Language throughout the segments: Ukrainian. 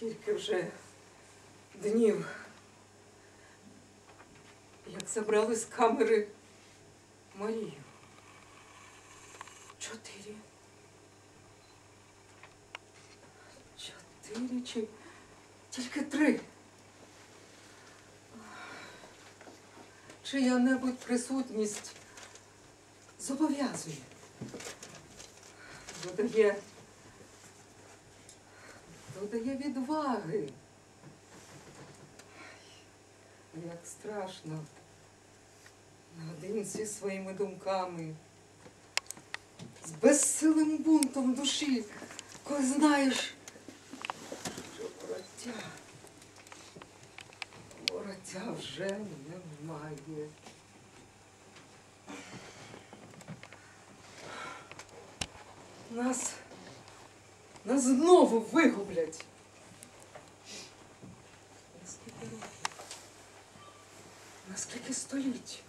Скільки вже днів, як забрали з камери Марію? Чотири. Чотири чи тільки три. Чия-небудь присутність зобов'язує. Додає, додає відваги. Як страшно наодинці своїми думками, з безсилим бунтом душі, коли знаєш, що вороття, вороття вже немає. Нас, нас знову вигублять. Наскільки років? Наскільки століть?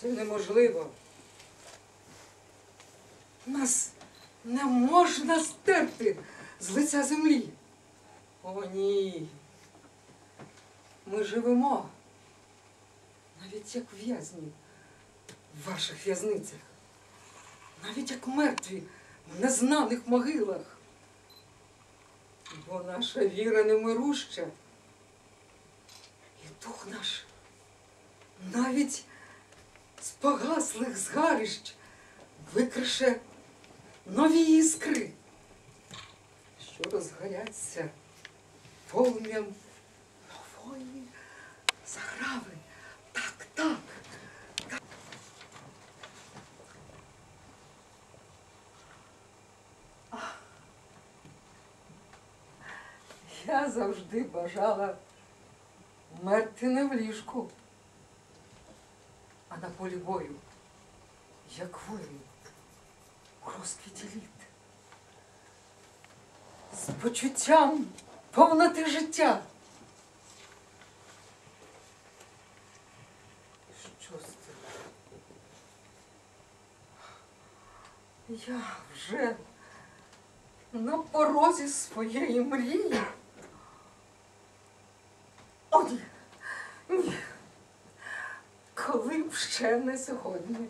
Це неможливо. Нас не можна стерти з лиця землі. О, ні. Ми живемо, навіть як в'язні в ваших в'язницях, навіть як мертві в незнаних могилах. Бо наша віра немируща, і дух наш навіть з погаслих згарищ викрише нові іскри, що розгоряться полум'ям нової заграви. Я завжди бажала мерти не в ліжку, а на полі бою, як воїн у розквіті літ. З почуттям повноти життя. Що з цим? Я вже на порозі своєї мрії. О, ні. Коли б ще не сьогодні.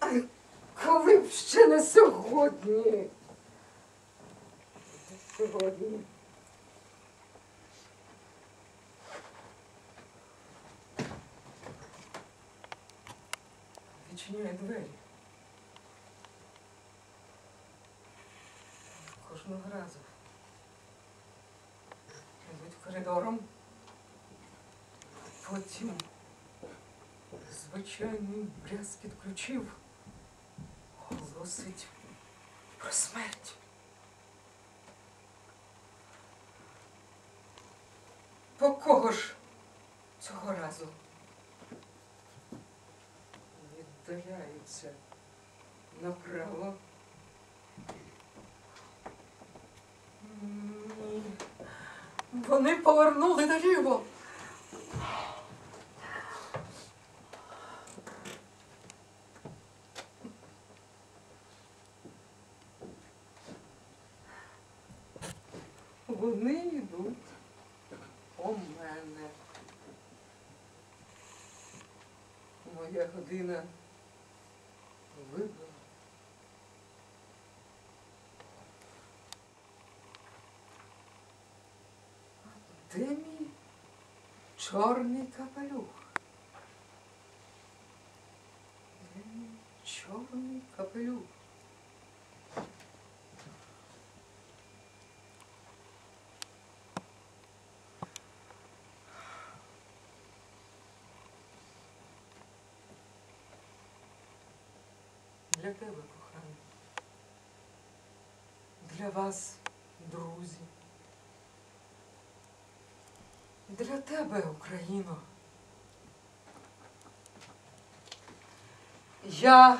Ай, коли б ще не сьогодні. Сьогодні. Відчиняє двері. Кожного разу. Коридором. Потім звичайний брязкіт ключів оголосить про смерть. По кого ж цього разу? Віддаляються направо. Вони повернули наліво. Вони йдуть по мене. Моя година вибила. Де мій чорний капелюх? Де мій чорний капелюх? Для тебе, коханий. Для вас, друзі. Для тебе, Україно. Я.